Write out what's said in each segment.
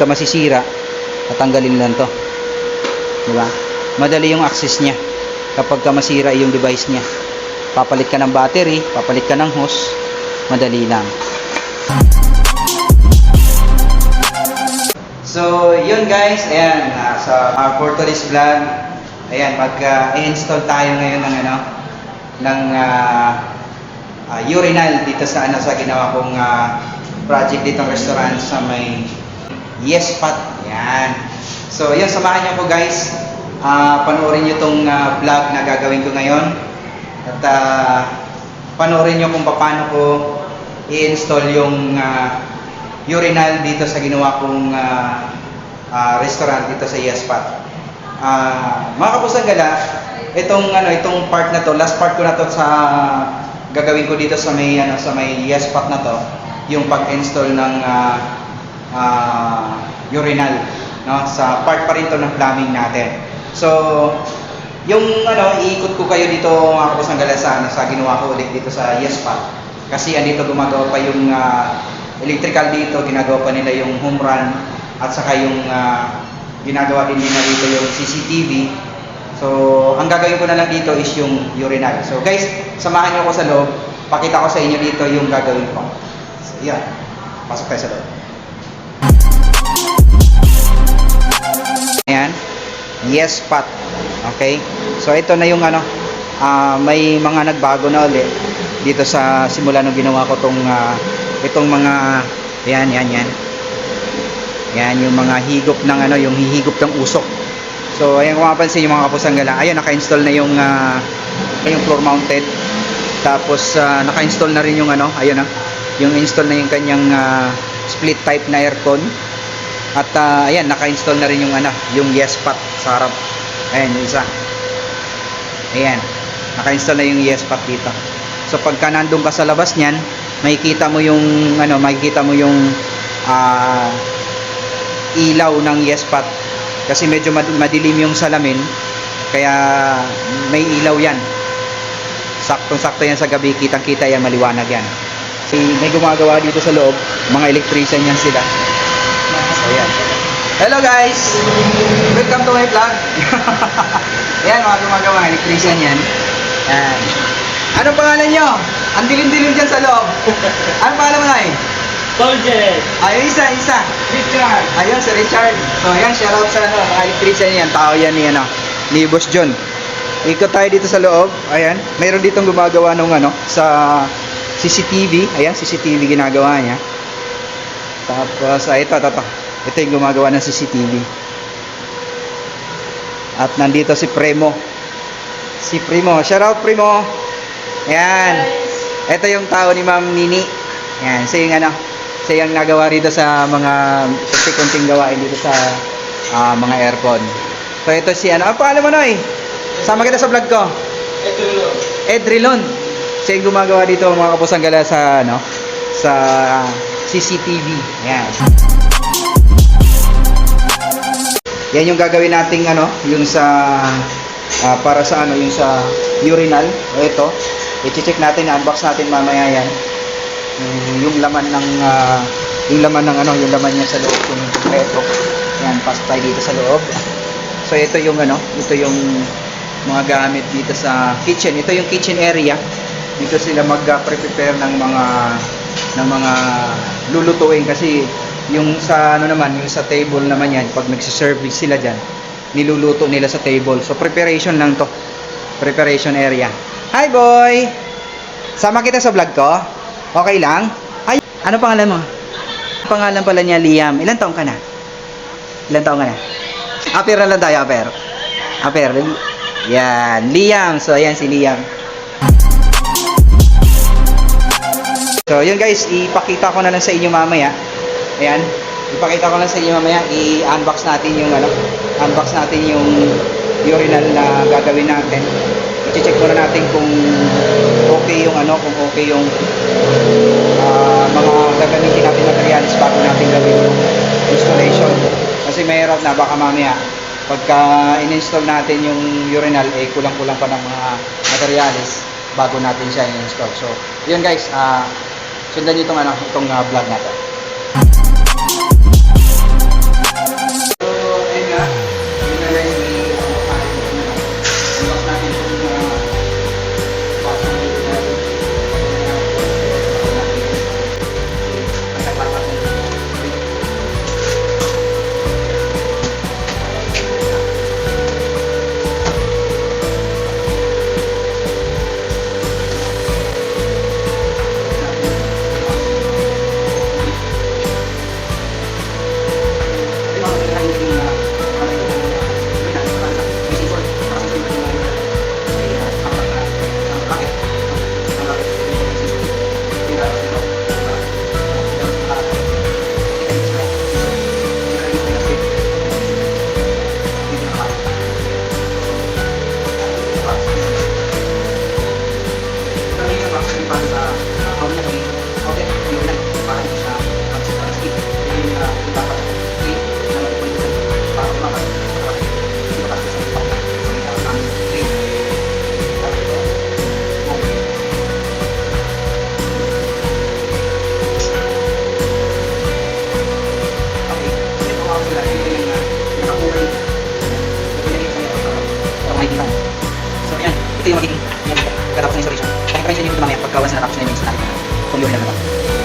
ka masisira, tatanggalin lang to. Di ba? Madali yung access niya kapag ka masira yung device niya. Papalit ka ng battery, papalit ka ng hose, madali lang. So, yun guys, ayan, ah, sa uh, for today's vlog, ayan, mag-install tayo ngayon ng ano, ng ah, ah, urinal dito sa ano sa ginawa kong ah, project dito restaurant sa may Yes Pot. Yan. So, yun, samahan niyo po guys. Ah, panoorin niyo tong ah, vlog na gagawin ko ngayon. At ah, panoorin niyo kung paano ko i-install yung ah, urinal dito sa ginawa kong ah, ah, restaurant dito sa Yes Pot. Ah, mga kapusang gala, itong ano, itong part na to, last part ko na to sa gagawin ko dito sa may ano, sa may Yes Pot na to, yung pag-install ng ah, ah, urinal, no? Sa part pa rin to ng plumbing natin. So, yung ano, iikot ko kayo dito mga kapusang gala sa, ano, sa ginawa ko ulit dito sa Yes Pot. Kasi andito gumagawa pa yung ah, electrical dito, ginagawa pa nila yung home run at saka yung ah, ginagawa din nila dito yung CCTV. So, ang gagawin ko na lang dito is yung urinal. So, guys, samahan niyo ako sa loob. Pakita ko sa inyo dito yung gagawin ko. So, yan. Pasok tayo sa loob. Ayan. Yes, pot. Okay? So, ito na yung ano, ah, may mga nagbago na uli dito sa simula nung ginawa ko tong ah, itong mga yan yan yan yan yung mga higop ng ano yung hihigop ng usok so ayan kung mapansin yung mga kapusang gala ayun naka-install na yung ah, yung floor mounted tapos ah, naka-install na rin yung ano ayun na yung install na yung kanyang ah, split type na aircon at ah, ayan naka-install na rin yung ano yung yes pot sa harap. Ayan yung isa. Ayan naka-install na yung yes pot dito. So pagka nandun ka sa labas niyan makikita mo yung ano makikita mo yung ah, ilaw ng yes pot. Kasi medyo mad- madilim yung salamin kaya may ilaw yan. Saktong sakto yan sa gabi kitang kita yan maliwanag yan. Si may gumagawa dito sa loob mga electrician yan sila so yan hello guys welcome to my vlog yan mga gumagawa electrician yan yan anong pangalan nyo? ang dilim-dilim dyan sa loob anong pangalan mo na eh? Soldier! ayun isa isa Richard! Ayun, si Richard. So, ayan, shout out sa ano, mga electrician yan. Tao yan ni, ano, ni Boss John. Ikot tayo dito sa loob. Ayan, mayroon ditong gumagawa ng ano, sa CCTV. Ayan, CCTV ginagawa niya. Tapos, ah, ito, ito, ito. Ito yung gumagawa ng CCTV. At nandito si Primo. Si Primo. Shout out, Primo. Ayan. Ito yung tao ni Ma'am Nini. Ayan, siya yung ano, siya yung nagawa rito sa mga kunting gawain dito sa ah, mga aircon. So ito si ano, ang pangalan mo Noy? Sama kita sa vlog ko. Yun. Edrilon. Siya yung gumagawa dito mga kapusang gala sa ano, sa CCTV. Ayan. Yan yung gagawin nating ano, yung sa ah, para sa ano, yung sa urinal. O ito, i-check natin, unbox natin mamaya yan. Yung, yung laman ng ah, yung laman ng ano, yung laman niya sa loob kung kompleto. Yan, pasok dito sa loob. So ito yung ano, ito yung mga gamit dito sa kitchen. Ito yung kitchen area. Dito sila mag-prepare ng mga ng mga lulutuin kasi yung sa ano naman, yung sa table naman yan, pag nagsiservice sila diyan, niluluto nila sa table. So preparation lang to. Preparation area. Hi boy. Sama kita sa vlog ko. Okay lang? Ay, ano pangalan mo? Pangalan pala niya Liam. Ilan taong ka na? Ilan taong ka na? Aper na lang tayo, Aper. Aper. Yan, Liam. So, ayan si Liam. So, yun guys, ipakita ko na lang sa inyo mamaya. Ayan, ipakita ko lang sa inyo mamaya. I-unbox natin yung ano, unbox natin yung urinal na gagawin natin. I-check muna natin kung okay yung ano, kung okay yung ah, mga gagamitin natin materials bago natin gawin yung installation. Kasi mahirap na baka mamaya pagka in-install natin yung urinal eh kulang-kulang pa ng mga materials bago natin siya i-install. So, yun guys, ah sundan niyo itong ano, itong ah, vlog natin. pagkawas na tapos na yung sa akin. Kung yun lang ako.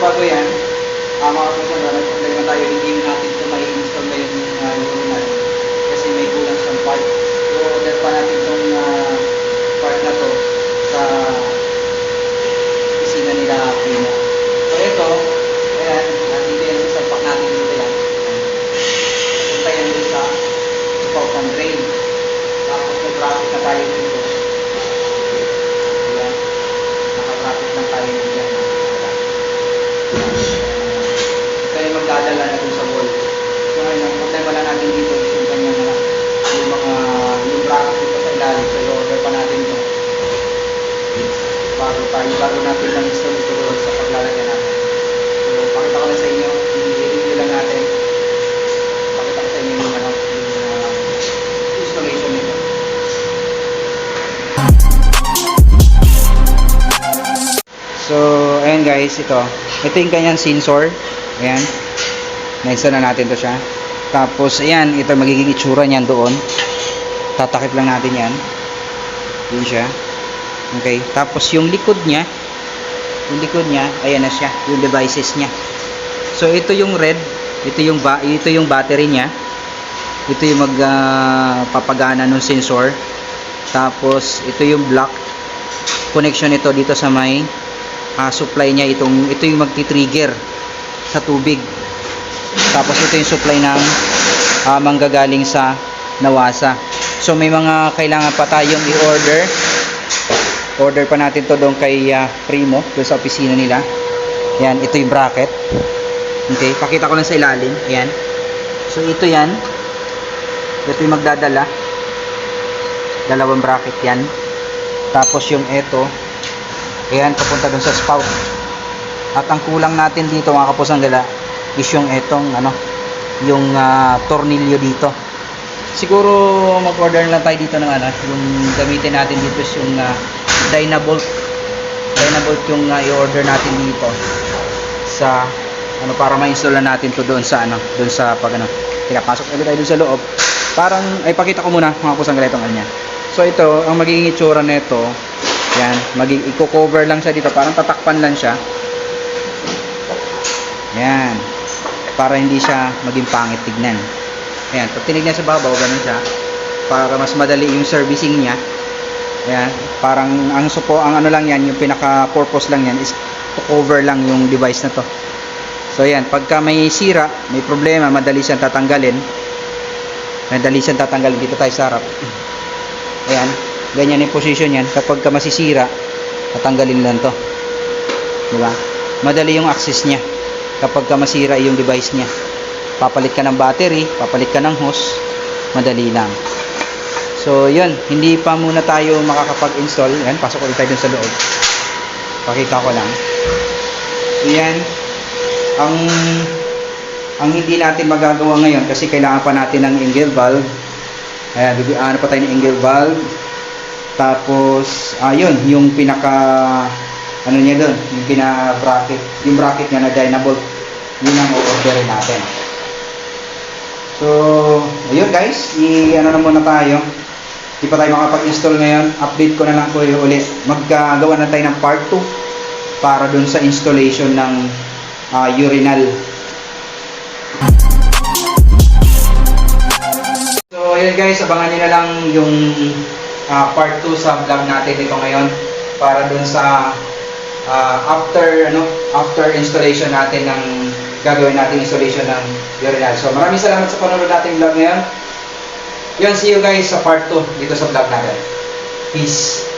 Bago yan, uh, mga kapatid, na nag-problema tayo, hindi natin ito may install ngayon uh. Kasi may kulang siyang part. So, order pa natin itong uh, part na to sa opisina nila Primo. So ito, ayan, nandito yan sa salpak natin dito yan. Punta yan dito sa spout ng drain. Tapos may bracket na tayo dito. Ayan, naka-bracket lang tayo dito yan. Ito yung magdadala na dun sa wall. So ngayon, ang problema lang natin dito is yung kanyang mga yung mga yung bracket dito sa ilalim. So i-order pa natin ito bago tayo, bago natin lang install ito doon sa paglalagyan natin. So, pakita ko sa inyo, i-review lang natin. Pakita ko sa inyo yung, ano, yung uh, installation nito. So, ayan guys, ito. Ito yung kanyang sensor. Ayan. Na-install na natin to siya. Tapos, ayan, ito magiging itsura niyan doon. Tatakip lang natin yan. Yun siya. Okay. Tapos yung likod niya, yung likod niya, ayan na siya, yung devices niya. So ito yung red, ito yung ba ito yung battery niya. Ito yung mag ah, papagana ng sensor. Tapos ito yung black connection nito dito sa may ah, supply niya itong ito yung magti-trigger sa tubig. Tapos ito yung supply ng ah, manggagaling sa nawasa. So may mga kailangan pa tayong i-order order pa natin to doon kay ah, Primo doon sa opisina nila. Yan ito yung bracket. Okay pakita ko lang sa ilalim. Yan. So ito yan. Ito yung magdadala. Dalawang bracket yan. Tapos yung ito ayan papunta doon sa spout. At ang kulang natin dito mga kapusang gala is yung etong ano yung ah, tornilyo dito. Siguro mag-order lang tayo dito ng ano yung gamitin natin dito yung ah, Dynabolt. Dynabolt yung uh, i-order natin dito sa ano para ma-install na natin to doon sa ano doon sa pag ano Teka, pasok ulit tayo doon sa loob. Parang ay pakita ko muna mga kusang ganitong niya so ito ang magiging itsura nito yan magiging i-cover lang siya dito. Parang tatakpan lang siya. Yan. Para hindi siya maging pangit tignan. Ayan, pag tinignan sa babaw, ganun siya. Para mas madali yung servicing niya. Ayan, parang ang supo, ang ano lang yan, yung pinaka-purpose lang yan is to cover lang yung device na to. So ayan, pagka may sira, may problema, madali siyang tatanggalin. Madali siyang tatanggalin dito tayo sa harap. Ayan, ganyan yung position yan. Kapag ka masisira, tatanggalin lang to. Di ba? Madali yung access niya kapag ka masira yung device niya papalit ka ng battery, papalit ka ng hose, madali lang. So, yun, hindi pa muna tayo makakapag-install. Yan, pasok ulit tayo dun sa loob. Pakita ko lang. Yan, ang ang hindi natin magagawa ngayon kasi kailangan pa natin ng angle valve. Ayan, ano pa tayo ng angle valve. Tapos, ayun, yung pinaka ano niya doon, yung pina bracket, yung bracket niya na Dynabolt. Yun ang orderin natin. So, ayun guys, i-ano na muna tayo. Hindi pa tayo makapag-install ngayon. Update ko na lang yung ulit. Magkagawa na tayo ng part 2 para dun sa installation ng ah, urinal. So, ayun guys, abangan nyo na lang yung ah, part 2 sa vlog natin dito ngayon para dun sa ah, after ano after installation natin ng gagawin natin installation ng urinal. So maraming salamat sa panonood nating vlog ngayon. Yan, see you guys sa part 2 dito sa vlog natin. Peace.